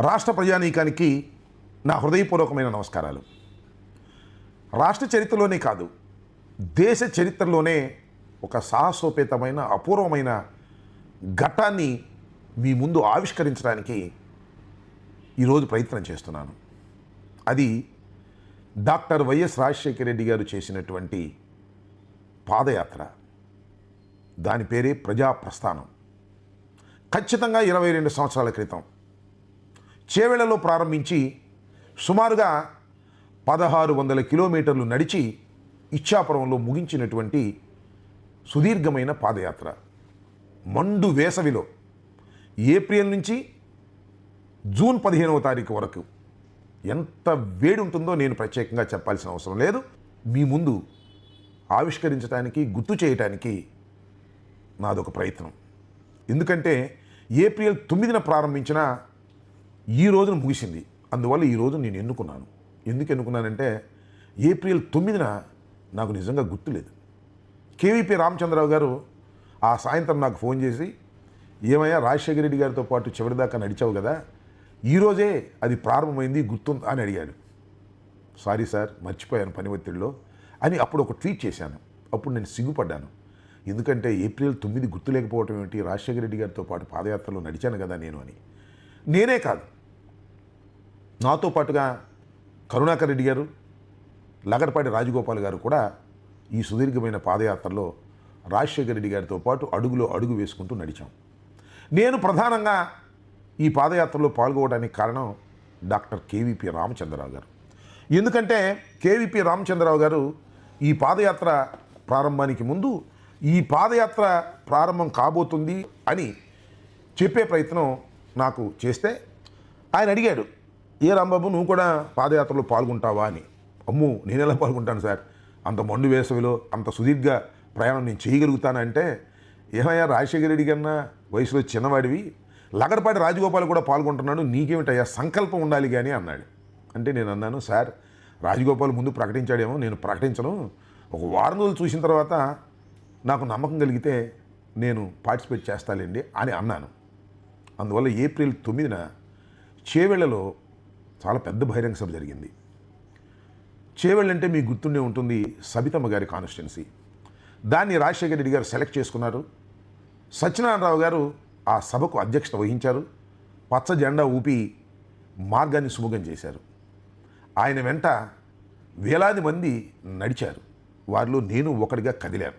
రాష్ట్ర ప్రజానీకానికి నా హృదయపూర్వకమైన నమస్కారాలు. రాష్ట్ర చరిత్రలోనే కాదు దేశ చరిత్రలోనే ఒక సాహసోపేతమైన అపూర్వమైన ఘట్టాన్ని మీ ముందు ఆవిష్కరించడానికి ఈరోజు ప్రయత్నం చేస్తున్నాను. అది డాక్టర్ వైఎస్ రాజశేఖర రెడ్డి గారు చేసినటువంటి పాదయాత్ర. దాని పేరే ప్రజా ప్రస్థానం ఖచ్చితంగా ఇరవై రెండు సంవత్సరాల క్రితం చేవెళ్ళలో ప్రారంభించి సుమారుగా పదహారు వందల కిలోమీటర్లు నడిచి ఇచ్చాపురంలో ముగించినటువంటి సుదీర్ఘమైన పాదయాత్ర. మండు వేసవిలో ఏప్రిల్ నుంచి జూన్ పదిహేనవ తారీఖు వరకు ఎంత వేడి ఉంటుందో నేను ప్రత్యేకంగా చెప్పాల్సిన అవసరం లేదు. మీ ముందు ఆవిష్కరించడానికి గుర్తు చేయటానికి నాదొక ప్రయత్నం. ఎందుకంటే ఏప్రిల్ తొమ్మిదిన ప్రారంభించిన ఈ రోజున ముగిసింది. అందువల్ల ఈ రోజు నేను ఎన్నుకున్నాను. ఎందుకు ఎన్నుకున్నానంటే ఏప్రిల్ తొమ్మిదిన నాకు నిజంగా గుర్తులేదు. కేవీపీ రామచంద్రరావు గారు ఆ సాయంత్రం నాకు ఫోన్ చేసి ఏమయ్యా రాజశేఖర రెడ్డి గారితో పాటు చివరిదాకా నడిచావు కదా ఈరోజే అది ప్రారంభమైంది గుర్తుందా? అని అడిగాడు. సారీ సార్ మర్చిపోయాను పని ఒత్తిడిలో అని అప్పుడు ఒక ట్వీట్ చేశాను. అప్పుడు నేను సిగ్గుపడ్డాను. ఎందుకంటే ఏప్రిల్ తొమ్మిది గుర్తులేకపోవటం ఏమిటి? రాజశేఖర రెడ్డి గారితో పాటు పాదయాత్రలో నడిచాను కదా నేను అని. నేనే కాదు నాతో పాటుగా కరుణాకర్ రెడ్డి గారు లగడపాటి రాజగోపాల్ గారు కూడా ఈ సుదీర్ఘమైన పాదయాత్రలో రాజశేఖర రెడ్డి గారితో పాటు అడుగులో అడుగు వేసుకుంటూ నడిచాం. నేను ప్రధానంగా ఈ పాదయాత్రలో పాల్గొనడానికి కారణం డాక్టర్ కేవీపీ రామచంద్రరావు గారు. ఎందుకంటే కేవీపీ రామచంద్రరావు గారు ఈ పాదయాత్ర ప్రారంభానికి ముందు ఈ పాదయాత్ర ప్రారంభం కాబోతుంది అని చెప్పే ప్రయత్నం నాకు చేస్తే ఆయన అడిగాడు ఏ రాంబాబు నువ్వు కూడా పాదయాత్రలో పాల్గొంటావా అని. అమ్ము నేను ఎలా పాల్గొంటాను సార్? అంత మొండు వేసవిలో అంత సుదీర్ఘ ప్రయాణం నేను చేయగలుగుతానంటే ఏమయ్యా రాజశేఖర రెడ్డి కన్నా వయసులో చిన్నవాడివి. లగడపాటి రాజగోపాల్ కూడా పాల్గొంటున్నాడు. నీకేమిటయ్యా సంకల్పం ఉండాలి కానీ అన్నాడు. అంటే నేను అన్నాను సార్ రాజగోపాల్ ముందు ప్రకటించాడేమో నేను ప్రకటించను. ఒక వారం రోజులు చూసిన తర్వాత నాకు నమ్మకం కలిగితే నేను పార్టిసిపేట్ చేస్తాలేండి అని అన్నాను. అందువల్ల ఏప్రిల్ తొమ్మిదిన చేవెళ్ళలో చాలా పెద్ద బహిరంగ సభ జరిగింది. చేవెళ్ళంటే మీకు గుర్తుండే ఉంటుంది సబితమ్మ గారి కాన్స్టిట్యున్సీ. దాన్ని రాజశేఖర రెడ్డి గారు సెలెక్ట్ చేసుకున్నారు. సత్యనారాయణరావు గారు ఆ సభకు అధ్యక్షత వహించారు. పచ్చ జెండా ఊపి మార్గాన్ని సుముఖం చేశారు. ఆయన వెంట వేలాది మంది నడిచారు. వారిలో నేను ఒకటిగా కదిలాను.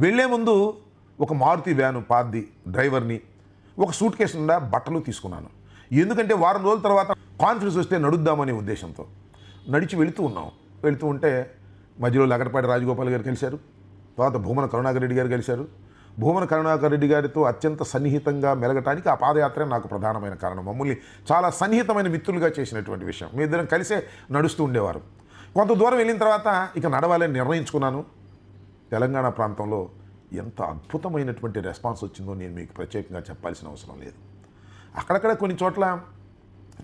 వెళ్ళే ముందు ఒక మారుతి వ్యాను పాద్ది డ్రైవర్ని ఒక సూట్ కేసు నిండా బట్టలు తీసుకున్నాను. ఎందుకంటే వారం రోజుల తర్వాత కాన్ఫిడెన్స్ వస్తే నడుద్దామనే ఉద్దేశంతో నడిచి వెళుతూ ఉన్నాం. వెళుతూ ఉంటే మధ్యలో లగడపాటి రాజగోపాల్ గారు కలిశారు తర్వాత భూమన కరుణాకర్ రెడ్డి గారు కలిశారు భూమన కరుణాకర్ రెడ్డి గారితో అత్యంత సన్నిహితంగా మెలగటానికి ఆ పాదయాత్ర నాకు ప్రధానమైన కారణం. మమ్మల్ని చాలా సన్నిహితమైన మిత్రులుగా చేసినటువంటి విషయం. మీ ఇద్దరం కలిసే నడుస్తూ ఉండేవారు. కొంత దూరం వెళ్ళిన తర్వాత ఇక నడవాలని నిర్ణయించుకున్నాను. తెలంగాణ ప్రాంతంలో ఎంత అద్భుతమైనటువంటి రెస్పాన్స్ వచ్చిందో నేను మీకు ప్రత్యేకంగా చెప్పాల్సిన అవసరం లేదు. అక్కడక్కడ కొన్ని చోట్ల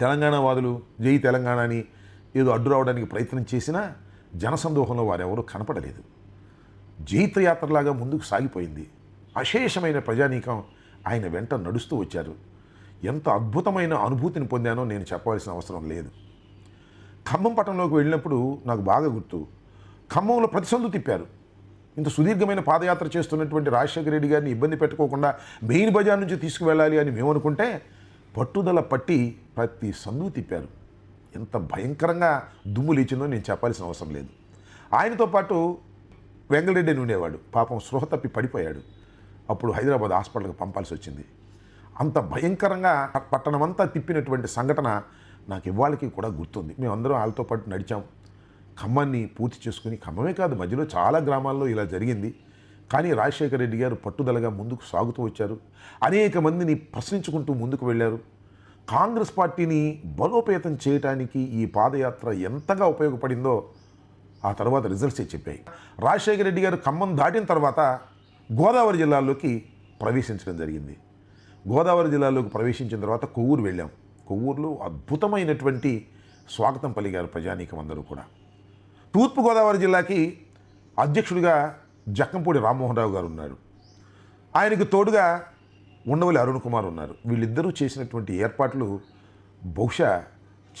తెలంగాణ వాదులు జై తెలంగాణ అని ఏదో అడ్డు రావడానికి ప్రయత్నం చేసినా జనసందోహంలో వారెవరూ కనపడలేదు. జైత్రయాత్రలాగా ముందుకు సాగిపోయింది. అశేషమైన ప్రజానీకం ఆయన వెంట నడుస్తూ వచ్చారు. ఎంత అద్భుతమైన అనుభూతిని పొందానో నేను చెప్పవలసిన అవసరం లేదు. ఖమ్మం పట్టణంలోకి వెళ్ళినప్పుడు నాకు బాగా గుర్తు. ఖమ్మంలో ప్రతిసందు తిప్పారు. ఇంత సుదీర్ఘమైన పాదయాత్ర చేస్తున్నటువంటి రాజశేఖర రెడ్డి గారిని ఇబ్బంది పెట్టుకోకుండా మెయిన్ బజార్ నుంచి తీసుకువెళ్ళాలి అని మేము అనుకుంటే పట్టుదల పట్టి ప్రతి సందు తిప్పారు. ఎంత భయంకరంగా దుమ్ము లేచిందో నేను చెప్పాల్సిన అవసరం లేదు. ఆయనతో పాటు వెంగళరెడ్డి అని ఉండేవాడు. పాపం స్పృహ తప్పి పడిపోయాడు. అప్పుడు హైదరాబాద్ హాస్పిటల్కి పంపాల్సి వచ్చింది. అంత భయంకరంగా పట్టణమంతా తిప్పినటువంటి సంఘటన నాకు ఇవాళకి కూడా గుర్తుంది. మేమందరం వాళ్ళతో పాటు నడిచాం. ఖమ్మాన్ని పూర్తి చేసుకుని ఖమ్మమే కాదు మధ్యలో చాలా గ్రామాల్లో ఇలా జరిగింది. కానీ రాజశేఖర రెడ్డి గారు పట్టుదలగా ముందుకు సాగుతూ వచ్చారు. అనేక మందిని ప్రశ్నించుకుంటూ ముందుకు వెళ్ళారు. కాంగ్రెస్ పార్టీని బలోపేతం చేయడానికి ఈ పాదయాత్ర ఎంతగా ఉపయోగపడిందో ఆ తర్వాత రిజల్ట్సే చెప్పాయి. రాజశేఖర రెడ్డి గారు ఖమ్మం దాటిన తర్వాత గోదావరి జిల్లాలోకి ప్రవేశించడం జరిగింది. గోదావరి జిల్లాలోకి ప్రవేశించిన తర్వాత కొవ్వూరు వెళ్ళాం. కొవ్వూరులో అద్భుతమైనటువంటి స్వాగతం పలిగారు ప్రజానీకం అందరూ కూడా. తూర్పుగోదావరి జిల్లాకి అధ్యక్షుడిగా జక్కంపూడి రామ్మోహన్ రావు గారు ఉన్నారు. ఆయనకు తోడుగా ఉండవల్లి అరుణ్ కుమార్ ఉన్నారు. వీళ్ళిద్దరూ చేసినటువంటి ఏర్పాట్లు బహుశా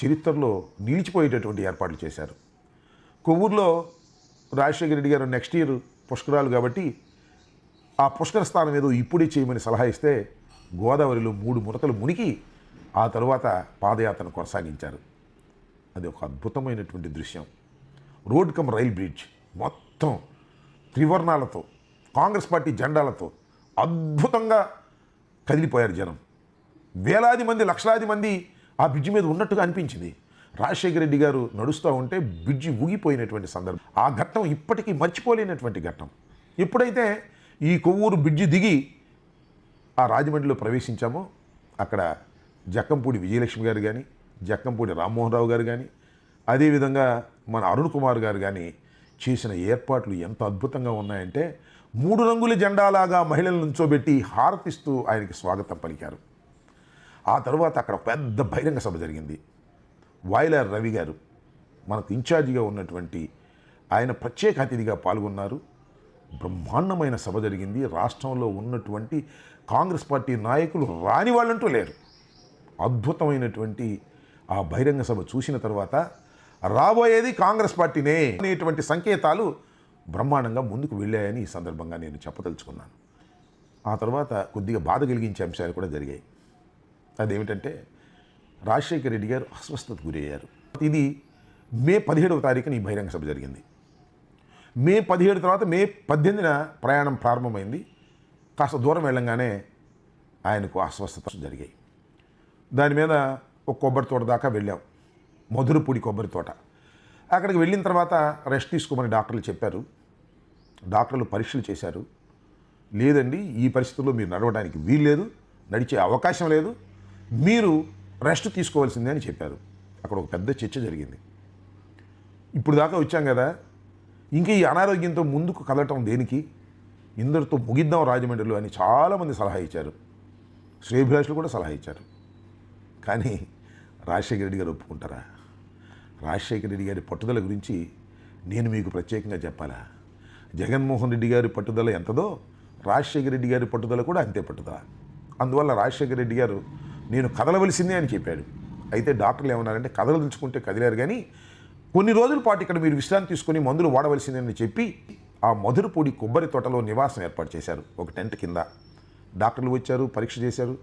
చరిత్రలో నిలిచిపోయేటటువంటి ఏర్పాట్లు చేశారు. కొవ్వూరులో రాజశేఖర రెడ్డి గారు నెక్స్ట్ ఇయర్ పుష్కరాలు కాబట్టి ఆ పుష్కర స్థానం ఏదో ఇప్పుడే చేయమని సలహా ఇస్తే గోదావరిలో మూడు మురకలు మునిగి ఆ తరువాత పాదయాత్రను కొనసాగించారు. అది ఒక అద్భుతమైనటువంటి దృశ్యం. రోడ్ కమ్ రైల్ బ్రిడ్జ్ మొత్తం త్రివర్ణాలతో కాంగ్రెస్ పార్టీ జెండాలతో అద్భుతంగా కదిలిపోయారు జనం. వేలాది మంది లక్షలాది మంది ఆ బ్రిడ్జి మీద ఉన్నట్టుగా అనిపించింది. రాజశేఖర రెడ్డి గారు నడుస్తూ ఉంటే బ్రిడ్జి ఊగిపోయినటువంటి సందర్భం. ఆ ఘట్టం ఇప్పటికీ మర్చిపోలేనటువంటి ఘట్టం. ఎప్పుడైతే ఈ కొవ్వూరు బ్రిడ్జి దిగి ఆ రాజమండ్రిలో ప్రవేశించామో అక్కడ జక్కంపూడి విజయలక్ష్మి గారు కానీ జక్కంపూడి రామ్మోహన్ రావు గారు కానీ అదేవిధంగా మన అరుణ్ కుమార్ గారు కానీ చేసిన ఏర్పాట్లు ఎంత అద్భుతంగా ఉన్నాయంటే మూడు రంగుల జెండాలాగా మహిళలను నుంచోబెట్టి హారతిస్తూ ఆయనకి స్వాగతం పలికారు. ఆ తర్వాత అక్కడ పెద్ద బహిరంగ సభ జరిగింది. వాయిలార్ రవి గారు మనకు ఇన్ఛార్జిగా ఉన్నటువంటి ఆయన ప్రత్యేక అతిథిగా పాల్గొన్నారు. బ్రహ్మాండమైన సభ జరిగింది. రాష్ట్రంలో ఉన్నటువంటి కాంగ్రెస్ పార్టీ నాయకులు రాని వాళ్ళంటూ లేరు. అద్భుతమైనటువంటి ఆ బహిరంగ సభ చూసిన తర్వాత రాబోయేది కాంగ్రెస్ పార్టీనే అనేటువంటి సంకేతాలు బ్రహ్మాండంగా ముందుకు వెళ్ళాయని ఈ సందర్భంగా నేను చెప్పదలుచుకున్నాను. ఆ తర్వాత కొద్దిగా బాధ కలిగించే అంశాలు కూడా జరిగాయి. అదేమిటంటే రాజశేఖర రెడ్డి గారు అస్వస్థతకు గురయ్యారు. ఇది మే పదిహేడవ తారీఖున ఈ బహిరంగ సభ జరిగింది. మే పదిహేడు తర్వాత మే పద్దెనిమిదిన ప్రయాణం ప్రారంభమైంది. కాస్త దూరం వెళ్ళంగానే ఆయనకు అస్వస్థత జరిగాయి. దాని మీద ఒక కొబ్బరి తోట దాకా వెళ్ళాం. మధురపూడి కొబ్బరి తోట. అక్కడికి వెళ్ళిన తర్వాత రెస్ట్ తీసుకోమని డాక్టర్లు చెప్పారు. డాక్టర్లు పరీక్షలు చేశారు. లేదండి ఈ పరిస్థితుల్లో మీరు నడవడానికి వీల్లేదు నడిచే అవకాశం లేదు మీరు రెస్ట్ తీసుకోవాల్సిందే అని చెప్పారు. అక్కడ ఒక పెద్ద చర్చ జరిగింది. ఇప్పుడు దాకా వచ్చాం కదా ఇంకా ఈ అనారోగ్యంతో ముందుకు కదలటం దేనికి? ఇందరితో ముగిద్దాం రాజమండ్రిలో అని చాలామంది సలహా ఇచ్చారు. శ్రేభిలాషులు కూడా సలహా ఇచ్చారు. కానీ రాజశేఖర రెడ్డి గారు ఒప్పుకుంటారా? రాజశేఖర రెడ్డి గారి పట్టుదల గురించి నేను మీకు ప్రత్యేకంగా చెప్పాలా? జగన్మోహన్ రెడ్డి గారి పట్టుదల ఎంతదో రాజశేఖర రెడ్డి గారి పట్టుదల కూడా అంతే పట్టుదల. అందువల్ల రాజశేఖర రెడ్డి గారు నేను కదలవలసిందే అని చెప్పాడు. అయితే డాక్టర్లు ఏమన్నారంటే కదలదలుచుకుంటే కదిలారు కానీ కొన్ని రోజుల పాటు ఇక్కడ మీరు విశ్రాంతి తీసుకొని మందులు వాడవలసిందే అని చెప్పి ఆ మధురపూడి కొబ్బరి తోటలో నివాసం ఏర్పాటు చేశారు ఒక టెంట్ కింద. డాక్టర్లు వచ్చారు పరీక్ష చేశారు.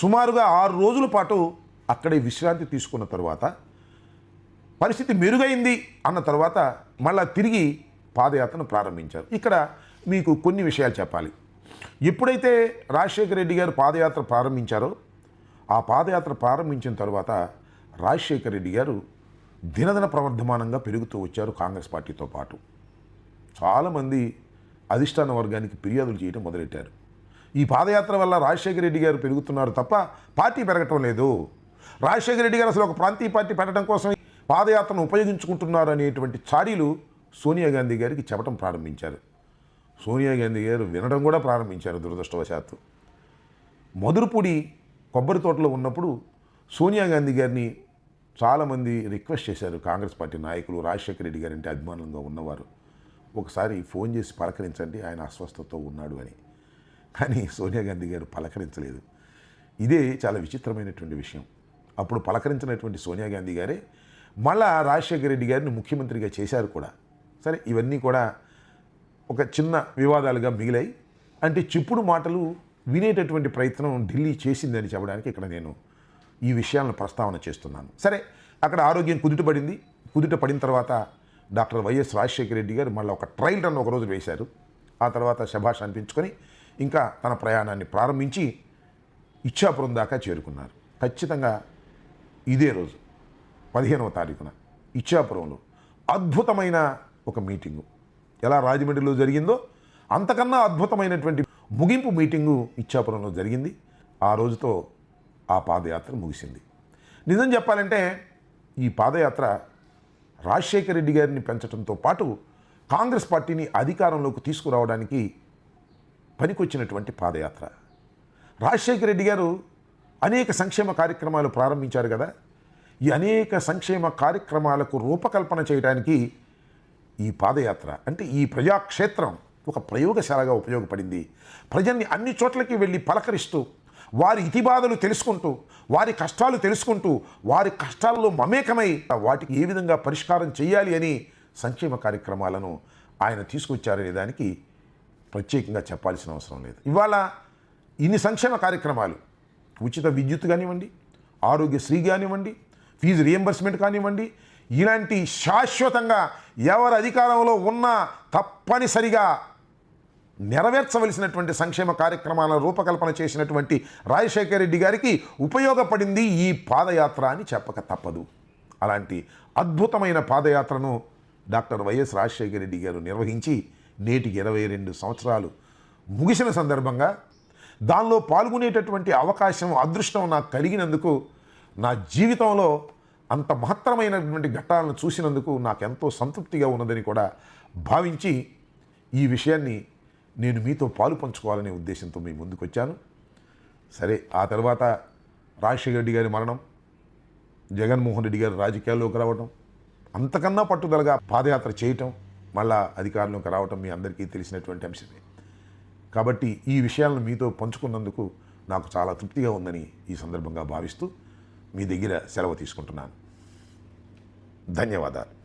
సుమారుగా ఆరు రోజుల పాటు అక్కడే విశ్రాంతి తీసుకున్న తర్వాత పరిస్థితి మెరుగైంది అన్న తర్వాత మళ్ళా తిరిగి పాదయాత్రను ప్రారంభించారు. ఇక్కడ మీకు కొన్ని విషయాలు చెప్పాలి. ఎప్పుడైతే రాజశేఖర రెడ్డి గారు పాదయాత్ర ప్రారంభించారో ఆ పాదయాత్ర ప్రారంభించిన తర్వాత రాజశేఖర రెడ్డి గారు దినదిన ప్రవర్ధమానంగా పెరుగుతూ వచ్చారు కాంగ్రెస్ పార్టీతో పాటు. చాలామంది అధిష్టాన వర్గానికి ఫిర్యాదులు చేయడం మొదలెట్టారు. ఈ పాదయాత్ర వల్ల రాజశేఖర రెడ్డి గారు పెరుగుతున్నారు తప్ప పార్టీ పెరగటం లేదు. రాజశేఖర రెడ్డి గారు అసలు ఒక ప్రాంతీయ పార్టీ పెట్టడం కోసం పాదయాత్రను ఉపయోగించుకుంటున్నారు అనేటువంటి చాడీలు సోనియా గాంధీ గారికి చెప్పడం ప్రారంభించారు. సోనియా గాంధీ గారు వినడం కూడా ప్రారంభించారు దురదృష్టవశాత్తు. మధురపూడి కొబ్బరి తోటలో ఉన్నప్పుడు సోనియా గాంధీ గారిని చాలామంది రిక్వెస్ట్ చేశారు. కాంగ్రెస్ పార్టీ నాయకులు రాజశేఖర రెడ్డి గారంటే అభిమానంగా ఉన్నవారు. ఒకసారి ఫోన్ చేసి పలకరించండి ఆయన అస్వస్థతతో ఉన్నాడు అని. కానీ సోనియా గాంధీ గారు పలకరించలేదు. ఇదే చాలా విచిత్రమైనటువంటి విషయం. అప్పుడు పలకరించినటువంటి సోనియా గాంధీ గారే మళ్ళా రాజశేఖర రెడ్డి గారిని ముఖ్యమంత్రిగా చేశారు కూడా. సరే ఇవన్నీ కూడా ఒక చిన్న వివాదాలుగా మిగిలాయి. అంటే చిప్పుడు మాటలు వినేటటువంటి ప్రయత్నం ఢిల్లీ చేసిందని చెప్పడానికి ఇక్కడ నేను ఈ విషయాలను ప్రస్తావన చేస్తున్నాను. సరే అక్కడ ఆరోగ్యం కుదుట పడింది కుదుట పడిన తర్వాత డాక్టర్ వైఎస్ రాజశేఖర రెడ్డి గారు మళ్ళీ ఒక ట్రయల్ రన్ ఒకరోజు వేశారు. ఆ తర్వాత శభాష్ అనిపించుకొని ఇంకా తన ప్రయాణాన్ని ప్రారంభించి ఇచ్చాపురం దాకా చేరుకున్నారు. ఖచ్చితంగా ఇదే రోజు. పదిహేనవ తారీఖున ఇచ్చాపురంలో అద్భుతమైన ఒక మీటింగు. ఎలా రాజమండ్రిలో జరిగిందో అంతకన్నా అద్భుతమైనటువంటి ముగింపు మీటింగు ఇచ్చాపురంలో జరిగింది. ఆ రోజుతో ఆ పాదయాత్ర ముగిసింది. నిజం చెప్పాలంటే ఈ పాదయాత్ర రాజశేఖర రెడ్డి గారిని పెంచడంతో పాటు కాంగ్రెస్ పార్టీని అధికారంలోకి తీసుకురావడానికి పనికొచ్చినటువంటి పాదయాత్ర. రాజశేఖర రెడ్డి గారు అనేక సంక్షేమ కార్యక్రమాలు ప్రారంభించారు కదా. ఈ అనేక సంక్షేమ కార్యక్రమాలకు రూపకల్పన చేయడానికి ఈ పాదయాత్ర అంటే ఈ ప్రజాక్షేత్రం ఒక ప్రయోగశాలగా ఉపయోగపడింది. ప్రజల్ని అన్ని చోట్లకి వెళ్ళి పలకరిస్తూ వారి ఇతిబాధలు తెలుసుకుంటూ వారి కష్టాలు తెలుసుకుంటూ వారి కష్టాల్లో మమేకమై వాటికి ఏ విధంగా పరిష్కారం చేయాలి అని సంక్షేమ కార్యక్రమాలను ఆయన తీసుకొచ్చారనే దానికి ప్రత్యేకంగా చెప్పాల్సిన అవసరం లేదు. ఇవాళ ఇన్ని సంక్షేమ కార్యక్రమాలు ఉచిత విద్యుత్ కానివ్వండి ఆరోగ్యశ్రీ కానివ్వండి ఫీజు రియంబర్స్మెంట్ కానివ్వండి ఇలాంటి శాశ్వతంగా ఎవరు అధికారంలో ఉన్నా తప్పనిసరిగా నెరవేర్చవలసినటువంటి సంక్షేమ కార్యక్రమాల రూపకల్పన చేసినటువంటి రాజశేఖర రెడ్డి గారికి ఉపయోగపడింది ఈ పాదయాత్ర అని చెప్పక తప్పదు. అలాంటి అద్భుతమైన పాదయాత్రను డాక్టర్ వైఎస్ రాజశేఖర రెడ్డి గారు నిర్వహించి నేటికి ఇరవై రెండు సంవత్సరాలు ముగిసిన సందర్భంగా దానిలో పాల్గొనేటటువంటి అవకాశం అదృష్టం నాకు కలిగినందుకు నా జీవితంలో అంత మహత్తరమైనటువంటి ఘట్టాలను చూసినందుకు నాకు ఎంతో సంతృప్తిగా ఉన్నదని కూడా భావించి ఈ విషయాన్ని నేను మీతో పాలు పంచుకోవాలనే ఉద్దేశంతో మీ ముందుకు వచ్చాను సరే ఆ తర్వాత రాజశేఖర రెడ్డి గారి మరణం జగన్మోహన్ రెడ్డి గారు రాజకీయాల్లోకి రావడం అంతకన్నా పట్టుదలగా పాదయాత్ర చేయటం మళ్ళా అధికారంలోకి రావటం మీ అందరికీ తెలిసినటువంటి అంశమే. కాబట్టి ఈ విషయాలను మీతో పంచుకున్నందుకు నాకు చాలా తృప్తిగా ఉందని ఈ సందర్భంగా భావిస్తూ మీ దగ్గర సెలవు తీసుకుంటున్నాను. ధన్యవాదాలు.